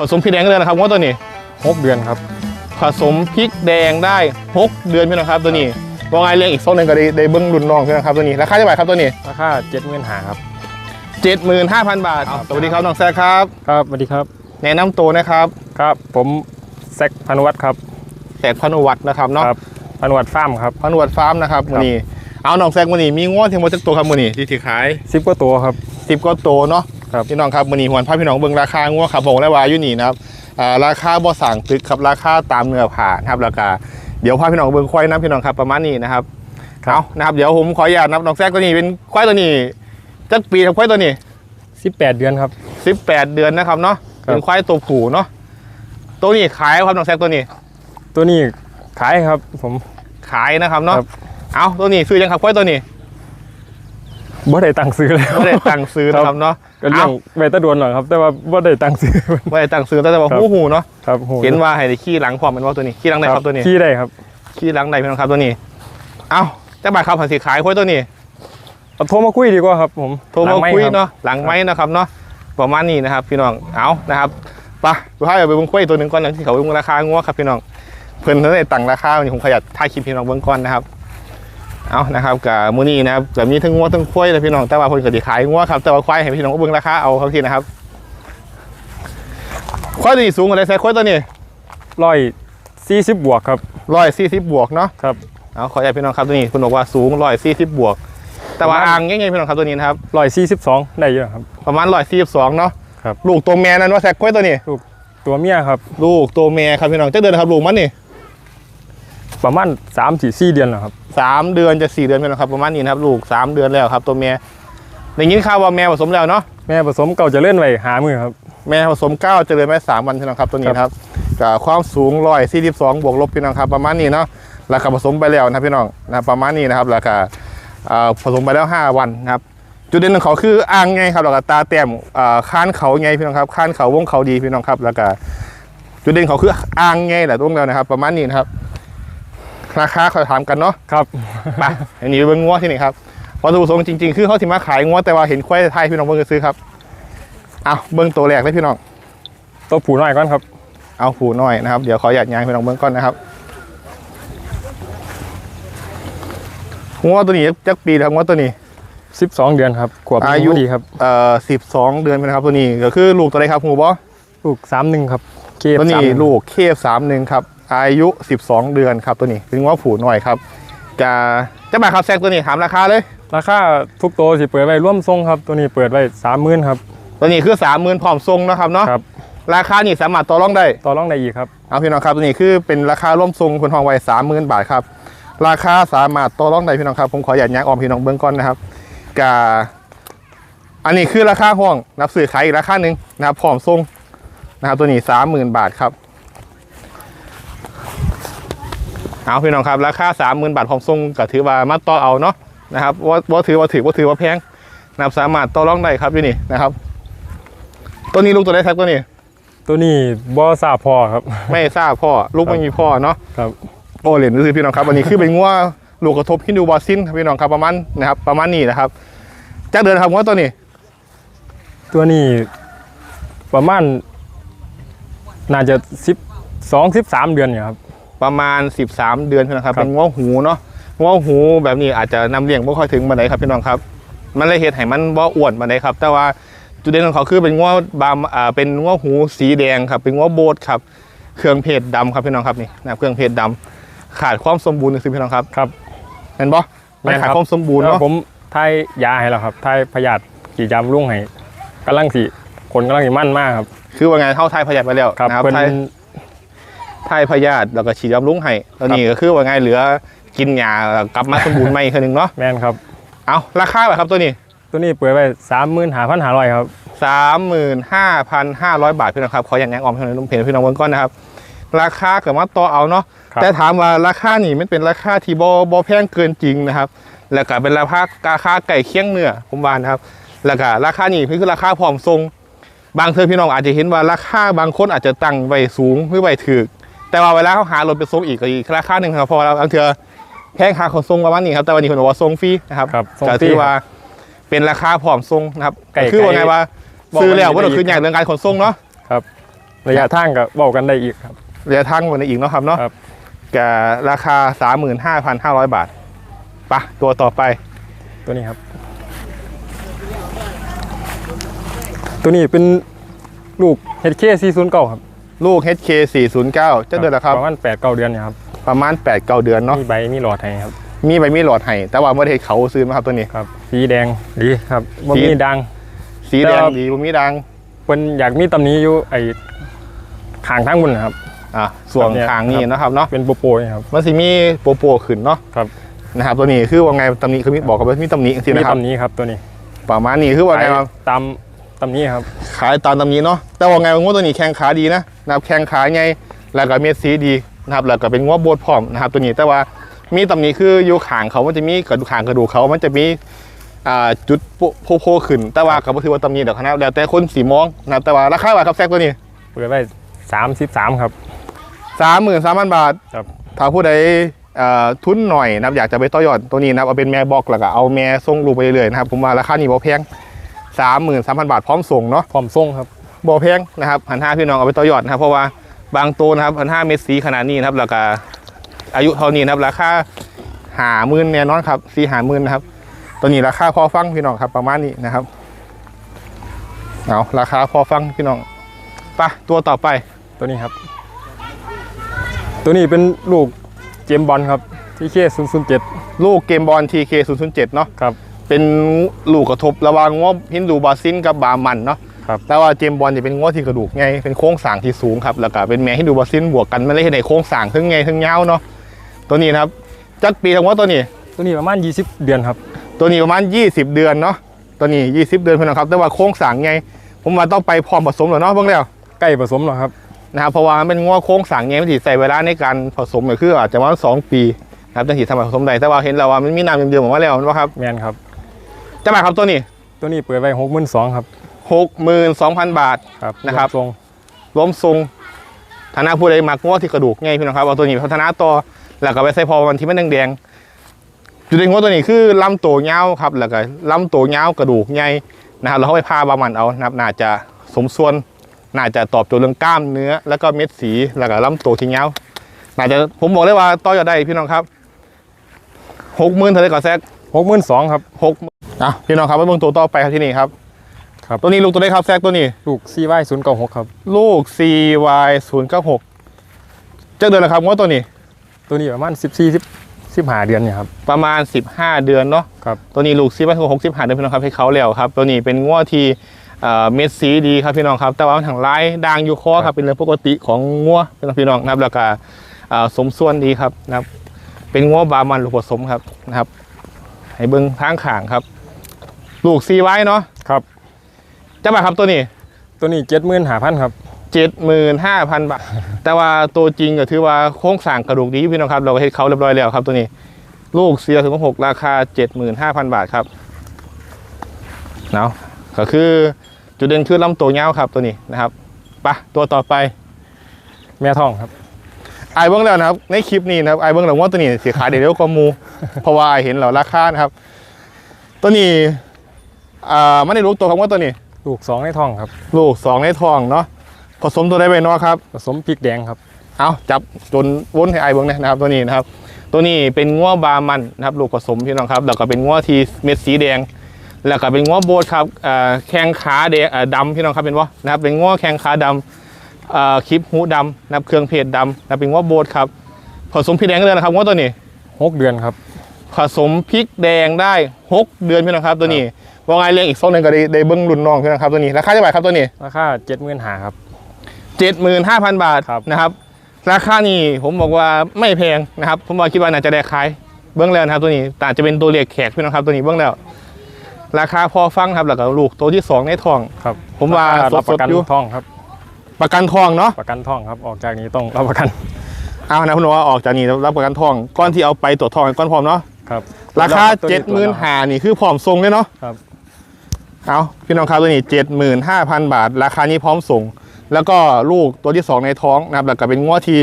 ผสมพริกแดงกันเลยนะครับว่าตัวนี้ หกเดือนครับ ผสมพริกแดงได้ 6 เดือนพี่น้องครับตัวนี้ว่าไงเลี้ยงอีกโซนหนึ่งก็ได้ได้เบิ้งรุ่นน้องพี่น้องครับตัวนี้ราคาเท่าไหร่ครับตัวนี้ ราคาเจ็ดหมื่นหาครับ 75,000 บาท ครับ สวัสดีครับน้องแซคครับ ครับสวัสดีครับ แนะนำตัวนะครับครับ ผมแซคพานุวัฒน์ครับแตกพนุวัตรนะครับเนาะครับพานุวัฒน์ฟาร์มครับ พนุวัตรฟาร์มนะครับครับมือนี้เอาน้องแซคมือนี้มีง้วที่มาจากตัวครับมือนี้ที่ถือขายสิบกว่าตัวครับ สิบก็โตวเนาะ ครับพี่น้องครับมือนี้หวนพาพี่น้องเบิ่งราคาง้วครับผมและวาอยุนี่นะครับอ่าราคาบ่สั่งตึกครับราคาตามเนื้อผ่านะครับราคาเดี๋ยวพาพี่น้องเบิ่งควายนะพี่น้องครับประมาณนี้นะครับเอานะครับเดี๋ยวผมขออนุญาตนับน้องแซกตัวนี้เป็นควายตัวนี้จักปีครับควายตัวนี้สิบแปดเดือนครับ18เดือนนะครับเนาะครับเป็นควายตัวผู้เนาะตัวนี้ขายครับน้องแซกตัวนี้ ตัวนี้ขายครับผมขายนะครับเนาะครับเอาตัวนี้ซื้อยังครับควายตัวนี้ บ่ได้ตังค์ซื้อเลยไม่ได้ตังค์ซื้อนะครับเนาะก็เรื่องใบตะดวนหน่อยครับ แต่ว่าบ่ได้ตังค์ซื้อ ไม่ได้ตังค์ซื้อแต่ว่าครับหูหูเนาะครับโหเห็นว่าให้ได้ขี้หลังพร้อมเป็นว่าตัวนี้ขี้หลังไหนครับตัวนี้ขี้ได้ครับขี้หลังไหนพี่น้องครับตัวนี้ เอาจักบาทครับผันสีขายควายตัวนี้เอาโทรมาคุยดีกว่าครับผมโทรมาหลังไคุยรับเนาะหลังไม้นะครับเนาะประมาณนี้นะครับ พี่น้องเอานะครับไปะดูให้ไปเบิ้งคุยตัวหนึ่งก่อนอย่างที่เขาเบิ้งราคางัวครับพี่น้องเพิ่นเท่าไหร่ตั้งราคาวันนี้ผมขยัดถ่ายคลิปพี่น้องเบิ้งก่อนนะครับ เอานะครับกับมูนี่นะครับกับมีทั้งงัวทั้งควายเลยพี่น้องแต่ว่าเพิ่นก็สิขายงัวครับแต่ว่าควายให้พี่น้องเบิ้งราคาเอาครับที่นะครับควายตัวนี้สูงกว่าไดใส่ควายตัวนี้ร้อยสี่สิบบวกครับร้อยสี่สิบบวกเนาะครับเอาขออนุญาตพี่น้องครับตัวนี้คุณบอกว่าสูงร้อยสี่สิบบวก แต่ว่าอ่างยังไงพี่น้องครับตัวนี้นะครับร้อยสี่สิบสองได้เยอะครับประมาณร้อยสี่สิบสองเนาะครับลูกตัวแม่นั่นว่าแซกควายตัวนี้ตัวเมียครับ ลูกตัวเมียครับพี่น้องจะเดือนนะครับลูกมันนี่ ประมาณสามสี่สี่เดือนแล้วครับสามเดือนจะสี่เดือนพี่น้องครับประมาณนี้นะครับลูกสามเดือนแล้วครับ ตัวเมียได้ยินข่าวว่าแม่ผสมแล้วเนาะแม่ผสมเก่าจะเล่นไว้หามือครับแม่ผสมเก้าเจริญแม่สามวันพี่น้องครับตัวนี้นะครับกับความสูงร้อยสี่สิบสองบวกลบพี่น้องครับประมาณนี้เนาะราคาผสมไปแล้วนะครับพี่น้องนะครับประมาณนี้นะครับราคาเอ่อผสมไปแล้วห้าวันนะครับจุดเด่นของเขาคืออ่างไงครับแล้วก็ตาแต้มเอ่อค้านเขาไงพี่น้องครับค้านเขาวงเขาดีพี่น้องครับแล้วก็จุดเด่นเขาคืออ่างไงแหละตรงแล้วนะครับ ประมาณนี้นะครับ ราคาขอถามกันเนาะครับไปอันนี้เบิ้งงัวที่นี่ครับวัตถุประสงค์จริงๆ คือเขาที่มาขายงัวแต่ว่าเห็นควายไทยพี่น้องเบิ้งก็ซื้อครับเอาเบิ้งตัวแรกเลยพี่น้องตัวผูน้อยก่อนครับ เอาผูน้อยนะครับ เดี๋ยวขอหยาดยางพี่น้องเบิ้งก่อนนะครับงัวตัวนี้จักปีแล้วงัวตัวนี้สิบสองเดือนครับขวบอายุพอดีครับเอ่อสิบสองเดือนนะครับตัวนี้ก็คือลูกตัวใดครับหูบอลูกสามหนึ่งครับเคฟตัวนี้31ลูกเคฟสามหนึ่งครับ อายุสิบสองเดือนครับตัวนี้เป็นงัวผูน้อยครับ จะจะมาครับแซกตัวนี้ถามราคาเลย ราคาทุกตัวสิเปิดไว้ร่วมทรงครับ ตัวนี้เปิดไว้สามหมื่นครับ ตัวนี้คือสามหมื่นพร้อมทรงนะครับเนาะครับราคานี่สามารถต่อรองได้ต่อรองได้อีกครับเอาพี่น้องครับตัวนี้คือเป็นราคาร่วมทรงคนทองไว้สามหมื่นบาทครับราคาสามารถต่อรองได้พี่น้องครับผมขอหยาดยักออมพี่น้องเบื้องก่อนนะครับกาอันนี้คือราคาห้องนับสื่อขายอีกราคาหนึ่งนะครับพร้อมทรงนะครับตัวนี้สามหมื่นบาทครับ เอาพี่น้องครับราคาสามหมื่นบาทพร้อมทรงก็ถือว่ามาต่อเอาเนาะนะครับว่าว่าถือว่าถือว่าถือว่าแพงนะครับสามารถต่อรองได้ครับที่นี่นะครับ ตัวนี้ลูกตัวไหนครับตัวนี้ ตัวนี้บอซาพอครับ ไม่ทราบพ่อลูกไม่มีพ่อเนาะครับโอเหรียญคือพี่น้องครับวันนี้คือเป็นงัวลูกกระทบฮินดูบอซินครับพี่น้องครับประมาณนะครับ ประมาณนี้นะครับจักเดินครับงัวตัวนี้ ตัวนี้ประมาณน่าจะสิบสองสิบสามเดือนอยู่ครับ ประมาณ 13 เดือนพี่น้องครับครับ เป็นงัวหูเนาะงัวหูแบบนี้อาจจะนำเลี้ยงไม่ค่อยถึงมาไหนใดครับพี่น้องครับ มันเลยเหตุให้มันบ่อ้วนมาไหนใดครับ แต่ว่าจุดเด่นของเขาคือเป็นงัวบามอ่าเป็นงัวหูสีแดงครับ เป็นงัวโบดครับ เครื่องเพศดำครับพี่น้องครับนี่นะครับเครื่องเพศดำขาดความสมบูรณ์คือพี่น้องครับครับเห็นปะมันขาดความสมบูรณ์แล้วเนาะผมทายยาให้แล้วครับทายพยาธิกี่จำรุ่งให้กำลังสีคนกำลังสีมั่นมากครับ คือว่าไงเข้าไทยพยัดไปแล้วครับนะครับเพิ่น ไทยไทยพยาธิแล้วก็ฉีดยาลุ้งให้ตอนนี้ก็คือว่าไงเหลือกินยากลับมาสมบูรณ์ใหม่อีกคนหนึ่งเนาะแมนครับ เอาราคาแบบครับตัวนี้ตัวนี้เปิดไว้สามหมื่นหาพันหาร้อยครับสามหมื่นห้าพันห้าร้อยบาทพี่น้องครับขออย่างแยงออมพี่น้องนุ่มเพลพี่น้องเบิ้งก้อนนะครับราคาเกิดมาต่อเอาเนาะครับแต่ถามว่าราคานี่มันเป็นราคาที่บอบอแพงเกินจริงนะครับ แล้วก็เป็นราคาราคาไก่เคียงเนื้อผมว่านะครับ แล้วก็ราคานี่คือราคาพร้อมทรง บางเทอพี่น้องอาจจะเห็นว่าราคาบางคนอาจจะตั้งไว้สูงหรือไว้ถือ แต่ว่าเวลาเขาหารถไปส่งอีกก็อีกราคาหนึ่งครับเพอเราบางเทอแพงค่าขนส่งประมาณนี้ครับแต่วันนี้คนบอกว่าส่งฟรีนะครับครับส่งก็ฟรีถือว่าเป็นราคาพร้อมส่งนะครับไก่คือว่าไงไก่ว่าบอกซื้อแล้วไว้ว่าเราดีคืออย่างเรื่องการขนส่งเนาะ ครับระยะทางก็เว้ากันได้อีกครับ ระยะทางวันนี้อีกเนาะครับเนาะครับ กับราคา 35,500 บาทไปะตัวต่อไปตัวนี้ครับ ตัวนี้เป็นลูก HK 409ครับ ลูก HK 409จะเดือนละครับประมาณ8 9เดือนเนี่ยครับประมาณ8 9เดือนเนาะมีใบมีหลอดให้ครับมีใบมีหลอดให้แต่ว่าไม่ได้เขาซื้อมาครับตัวนี้ครับสีแดงดีครับบ่สีมีดัง สีแดงแต่ว่าดีบ่มีดังเพิ่นอยากมีตำหนี้อยู่ไอ้ข้างทางบนนะครับอะส่วนครับเนี่ยทางนี้นะครับเนาะเป็นโปโปๆนะครับมันสิมีโปโปขึ้นเนาะครับนะครับตัวนี้คือว่าไงตำหนิคือมีบอกกับว่ามีตำหนิสิมีนะครับตำหนี้ครับตัวนี้ประมาณนี้คือว่าไงขายว่าตาม ตำหนี้ครับ ขายตามตำหนิเนาะแต่ว่าไงว่างวดตัวนี้แข้งขาดีนะนะครับแข้งขาไงแล้วก็เม็ดสีดีนะครับแล้วก็เป็นงวดโบดพร้อมนะครับตัวนี้แต่ว่ามีตำหนิคืออยู่ขางเขามันจะมีกระดูกขางกระดูกเขามันจะมีอ่าจุดโผล่ๆขึ้น แต่ว่าก็บ่ถือว่าตำหนิดอกนะครับแล้วแต่คนสีมองนะครับแต่ว่าราคาว่าครับแซกตัวนี้เปิดไว้33ครับสามหมื่นสามพันบาทครับถ้าผู้ใดเอ่อทุนหน่อยนะครับอยากจะไปต่อยอดตัวนี้นะครับเอาเป็นแม่บอกแล้วก็เอาแม่ส่งลูกไปเรื่อยๆนะครับผมว่าราคานี้บ่แพง สามหมื่นสามพันบาทพร้อมส่งเนาะพร้อมส่งครับบ่แพงนะครับพันห้าพี่น้องเอาไปต่อยอดนะครับเพราะว่าบางตัวนะครับพันห้าเม็ดสีขนาดนี้นะครับแล้วก็อายุเท่านี้นะครับราคาหาหมื่นแน่นอนครับสีหาหมื่นนะครับ ตัวนี้ราคาพอฟังพี่น้องครับประมาณนี้นะครับเอาราคาพอฟังพี่น้องไปตัวต่อไปตัวนี้ครับ ตัวนี้เป็นลูกเจมส์บอลครับที่เค007ลูกเกมบอล TK 007เนาะครับ เป็นลูกกระทบระหว่างงวฮินดูบาซินกับบามันเนาะครับแต่ว่าเจมส์บอลจะเป็นงวที่กระดูกไงเป็นโค้งสร้างที่สูงครับแล้วก็เป็นแม่ฮินดูบาซินบวกกันมันเลยเห็นในโค้งสร้างทั้งไงทั้งยาวเนาะตัวนี้นะครับจักปีทั้งว่าตัวนี้ตัวนี้ประมาณ 20 เดือนครับ ตัวนี้ประมาณ 20 เดือนเนาะตัวนี้ 20 เดือนเพื่อนนครับ แต่ว่าโค้งสร้างไง ผมว่าต้องไปพร้อมผสมแล้วเนาะเบิ่งแล้วใกล้ผสมแล้วครับนะครับเพราะว่ามันเป็นงวโค้งสร้างไงมันถือใส่เวลาในการผสมก็คืออาจจะประมาณสองปีนะครับจังสีทำให้ผสมได้แต่ว่าเห็นแล้วว่ามันมีน้ำเดิมๆออกมาแล้วนะครับแมนครับ จะมาครับตัวนี้ตัวนี้เปิดไว้62,000ครับ62,000บาท ครับนะครับทรงล้มทรงฐานะผู้ใดมักง้อที่กระดูกไงพี่น้องครับเอาตัวนี้ไปพัฒนาต่อแล้วก็ไปใส่พอวันที่มันแดงๆจุดเด่นของตัวนี้คือลำตัวเงาวครับแล้วก็ลำตัวเงาวกระดูกใหญ่นะครับเราเข้าไปพาบามันเอานะครับน่าจะสมส่วน น่าจะตอบโจทย์เรื่องกล้ามเนื้อ แล้วก็เม็ดสีแล้วก็ลำตัวที่เงาวน่าจะผมบอกเลยว่าต่อยอดได้พี่น้องครับหกหมื่นเท่าไหร่ก่อนแซก62,000ครับหก อะพี่น้องครับมาเบิ่งตัวต่อไปครับที่นี่ครับครับ ตัวนี้ลูกตัวได้ครับแซกตัวนี้ ลูก CY 096ครับ ลูก CY 0 9 6เจ้าเดือนละครับงวดตัวนี้ ตัวนี้ประมาณ14 10 15เดือนเนี่ยครับ ประมาณ 15 เดือนเนาะครับ ตัวนี้ลูก CY 6 15เดือนพี่น้องครับให้เขาแล้วครับ ตัวนี้เป็นงวดที่เอ่อเม็ดสีดีครับพี่น้องครับ แต่ว่าทางร้ายด่างอยู่คอครับ เป็นเรื่องปกติของงัวพี่น้องพี่น้องนะครับแล้วก็เอ่อสมส่วนดีครับนะครับ เป็นงัวบามันลูกผสมครับนะครับ ให้เบิ้งทางข่างครับ ลูก CY เนาะครับจะมาครับตัวนี้ตัวนี้75,000ครับเจ็ดหมื่นห้าพันบาท แต่ว่าตัวจริงก็ถือว่าโค้งสร้างกระดูกดีพี่น้องครับ เราก็เฮ็ดเขาเรียบร้อยแล้วครับตัวนี้ ลูกเสียถึงหกราคาเจ็ดหมื่นห้าพันบาทครับเนาะก็คือจุดเด่นคือลำตัวเงาวครับตัวนี้นะครับไปะตัวต่อไปแม่ท้องครับไอ้เบื้องแล้วนะครับ ในคลิปนี้นะครับไอ้เบื้องแล้วว่าตัวนี้สีขายเดี๋ยวกว่าหมูเพราะว่าอ้ายเห็นแล้วราคานะครับ ตัวนี้ อ่าไม่ได้รู้ตัวคำว่าตัวนี้ ลูกสองในท้องครับ ลูกสองในทองเนาะผสมตัวได้ไปเนาะครับ ผสมพริกแดงครับ เอาจับจนวนให้ไอายเบิ้งเนยนะครับตัวนี้นะครับ ตัวนี้เป็นง้วบามันนะครับ ลูกผสมพี่น้องครับแล้วก็เป็นง้วทีเม็ดสีแดง แล้วก็เป็นง้วโบดครับเอ่อแข้งขาแดงเอ่อดำพี่น้องครับเป็นว่านะครับเป็นง้วแข้งขาดำเอ่อคลิปหูดำนะครับเครื่องเพจดำนะครับเป็นง้วโบดครับผสมพริกแดงเลยนะครับง้วตัวนี้6เดือนครับ ผสมพริกแดงได้6เดือนพี่น้องครับตัวนี้ ว่าไงเรื่องอีกโซนหนึ่งก็ได้ได้เบิ้งรุ่นน้องพี่น้องครับตัวนี้ราคาเท่าไหร่ครับตัวนี้ราคา75,000ครับ75,000บาทครับนะครับราคานี่ผมบอกว่าไม่แพงนะครับ ผมว่าคิดว่าน่าจะได้ขายเบื้องแล้วนะครับตัวนี้แต่อาจจะเป็นตัวเรียกแขกพี่น้องครับตัวนี้เบื้องแล้ว ราคาพอฟังครับแล้วก็ลูกตัวที่สองในทองครับ ผมว่าราครับประกันสดๆอยู่ท้องครับ ประกันทองเนาะประกันท้องครับออกจากนี้ต้องรับประกันเอานะคุณว่าออกจากนี้รับประกันทองก้อนที่เอาไปตรวจทองก้อนพร้อมเนาะครับราคาตัวเจ็ดหมื่นตัวหานี่คือพร้อมส่งเลยเนาะครับ เอาพี่น้องครับตัวนี้เจ็ดหมื่นห้าพันบาท ราคานี้พร้อมส่ง แล้วก็ลูกตัวที่สองในท้องนะครับแล้วก็เป็นงวที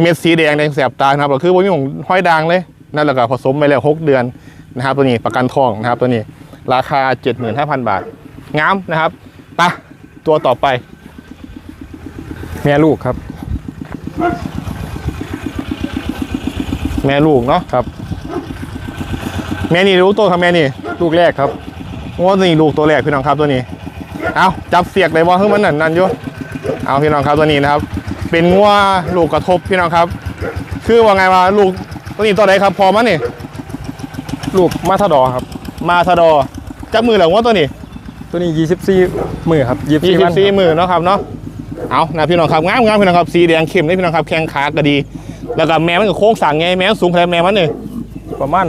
เม็ดสีแดงแดงแสบตานะครับก็คือวันนี้ผมห้อยดังเลยนั่นแล้วก็ผสมไปแล้วหกเดือนนะครับ ตัวนี้ประกันทองนะครับตัวนี้ราคา 75,000 บาทงามนะครับปะตัวต่อไป แม่ลูกครับ แม่ลูกเนาะครับ แม่นี่รู้ตัวครับแม่นี่ ลูกแรกครับ ว่านี่ลูกตัวแรกพี่น้องครับตัวนี้ เอาจับเสียกเลยว่าเฮ้ยมันนั่นนั่นอยู่เอาพี่น้องครับตัวนี้นะครับ เป็นงัวลูกกระทบพี่น้องครับ คือว่าไงว่าลูกตัวนี้ตัวไหนครับ พอมันนี่ลูกมาทาดอครับ มาทาดอจับมือเหรอว่าตัวนี้ ตัวนี้ 24 มือครับยี่24สิวับนสี่มือเนาะครับเนาะเอานะพี่น้องครับงามงามพี่น้องครับสีแดงเข้มเลยพี่น้องครับแข้งขาก็ดี แล้วก็แม่มันก็โค้งสั่งไงแม่มันสูงเท่าไหร่แม่มันนี่ประมาณ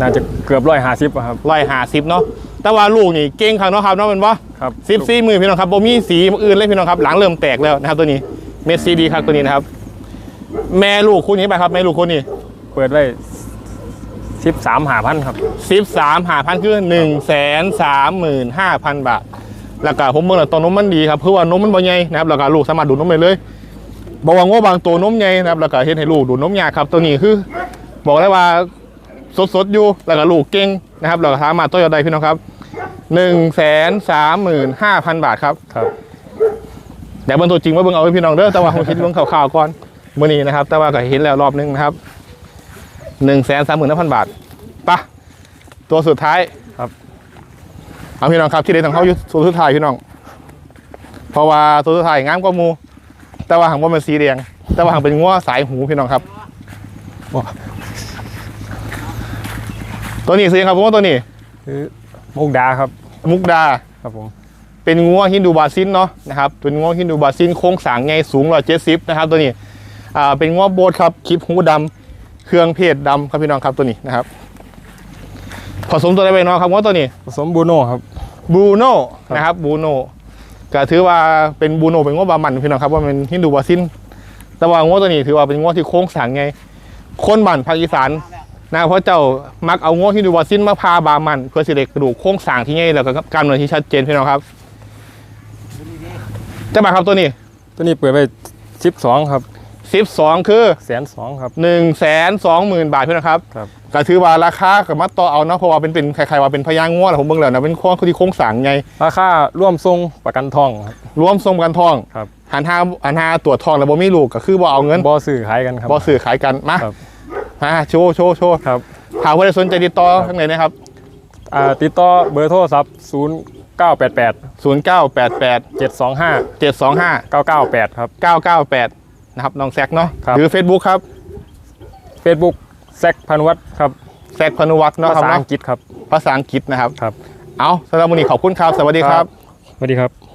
น่าจะเกือบ150ครับร้อยห้าสิบเนาะแต่ว่าลูกนี่เก่งครับเนาะครับเนาะเป็นปะครับสิบสี่มือพี่น้องครับบ่มีสีอื่นเลยพี่น้องครับ หลังเริ่มแตกแล้วนะครับตัวนี้เม็ดซีดีครับตัวนี้นะครับ แม่ลูกคู่นี้ไปครับแม่ลูกคู่นี้ เปิดไว้13หาพันครับสิบสามหาพันคือหนึ่งแสนสามหมื่นห้าพันบาทแล้วก็ผมเมื่อตอนนมมันดีครับเพราะว่านมมันบ่ใหญ่นะครับแล้วก็ลูกสามารถดูดนมได้เลยบอกว่าว่าบางตัวนมใหญ่นะครับแล้วก็เฮ็ดให้ลูกดูดนมยากครับตัวนี้คือ บอกได้ว่า สดๆอยู่แล้วก็ลูกเก่งนะครับแล้วก็สามารถต่อยอดได้พี่น้องครับหนึ่งแสนสามหมื่นห้าพันบาทครับครับเดี๋ยวเบิ่งตัวจริงว่าเบิ่งเอาไว้พี่น้องเด้อแต่ว่าผมคิดเบิ่งข่าวๆก่อนมื้อนี้นะครับ แต่ว่าก็เห็นแล้วรอบนึงนะครับหนึ่งแสนสามหมื่นห้าพันบาทปะตัวสุดท้ายครับเอาพี่น้องครับที่เด็ดของเขาอยู่ตัวสุดท้ายพี่น้อง เพราะว่าตัวสุดท้ายงามกว่าหมู แต่ว่าหางว่ามันสีแดงแต่ว่าหางเป็นง้วสายหูพี่น้องครับ ว้าตัวนี้สิครับผมว่าตัวนี้คือมุกดาครับ มุกดาครับผมเป็นงัวฮินดูบาซินเนาะนะครับเป็นงัวฮินดูบาซินโค้งสางไงสูงร้อยเจ็ดสิบนะครับตัวนี้อ่าเป็นงัวโบดครับคลิปหูดำเครื่องเพศดำครับพี่น้องครับตัวนี้นะครับ ผสมตัวอะไรไปเนาะครับงัวตัวนี้ ผสมบูโน่ครับบูโน่ครับนะครับบูโน่ก็ถือว่าเป็นบูโน่เป็นงัวบามันพี่น้องครับว่าเป็นฮินดูบาซินแต่ว่างัวตัวนี้ถือว่าเป็นงัวที่โค้งสางไงคนบ้านภาคอีสาน นะเพราะเจ้ามักเอางัวฮินดูบาซินมาพาบามันเพื่อสิเด็กกระดูกโค้งสางที่ไงแล้วก็กล้ามเนื้อที่ชัดเจนพี่น้องครับจะมาครับตัวนี้ตัวนี้เปิดไว้12ครับสิบสองคือแสนสองครับหนึ่งแสนสองหมื่นบาทเพื่อนนะครับครับก็ถือว่าราคากับมัดต่อเอาเนาะเพราะว่าเป็นเป็นใครๆว่าเป็นพยางง่วแหละผมเบิ่งแล้วนะเป็นโค้งที่โค้งสางไงราคาร่วมทรงประกันทองครับรวมสมกันทองครับหันหาหันหาตรวจทองแล้วบ่มีลูกก็คือบ่เอาเงินบอสื่อขายกันครับบ่ซื้อขายกันมา ครับมาโชว์โชว์โชว์ครับถามว่าได้สนใจติดต่อทางไหนนะครับอ่าติดต่อเบอร์โทรศัพท์ 0988 0 9 8 8 725 7 2 5 998 ครับ 9 9 8 นะครับน้องแซกเนาะครับ หรือ Facebook ครับ Facebook แซกพันวัตครับแซกพนุวัฒน์เนาะภาครับษาเนาะอังกฤษครับภาษาอังกฤษนะครับ ครับเอาสำหรับวันนี้ขอบคุณครับ สวัสดีครับ สวัสดีครับ